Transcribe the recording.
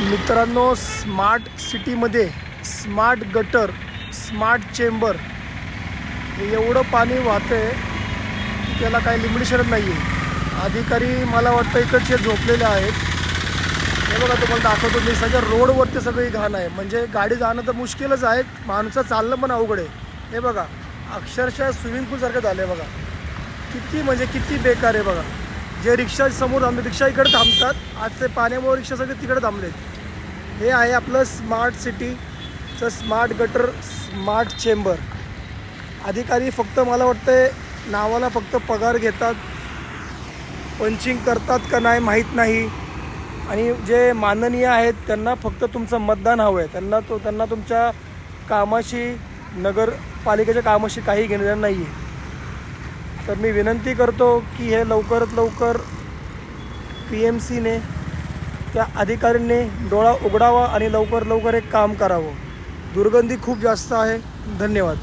मित्रांनो स्मार्ट सिटीमध्ये smart gutter smart chamber एवढं पाणी वाहतं की त्याला काही लिमिटेशन नाही आहे अधिकारी मला वाटतं इकडचे झोपलेले आहेत. हे बघा तुम्हाला दाखवतो मी सगळ्या रोडवरती सगळी घाण आहे. म्हणजे गाडी जाणं तर मुश्किलच आहे माणसं चालणं पण अवघड आहे. हे बघा अक्षरशः स्विमिंग पूलसारखं झालं आहे बघा. किती म्हणजे किती बेकार आहे बघा. जे रिक्षा समोर थांबले रिक्षा इकडे थांबतात आज ते पाण्यामुळे रिक्षा सगळे तिकडे थांबलेत. हे आहे आपलं स्मार्ट सिटीचं स्मार्ट गटर स्मार्ट चेंबर अधिकारी फक्त मला वाटतं नावाला फक्त पगार घेतात पंचिंग करतात का नाही माहीत नाही. आणि जे माननीय आहेत त्यांना फक्त तुमचं मतदान हवं आहे त्यांना तो त्यांना तुमच्या कामाशी नगरपालिकेच्या कामाशी काही घेणं देणं नाही आहे तर मी विनंती करतो की हे लवकरात लवकर पी एम सीने त्या अधिकाऱ्यांनी डोळा उघडावा आणि लवकर लवकर एक काम करावं. दुर्गंधी खूप जास्त आहे. धन्यवाद.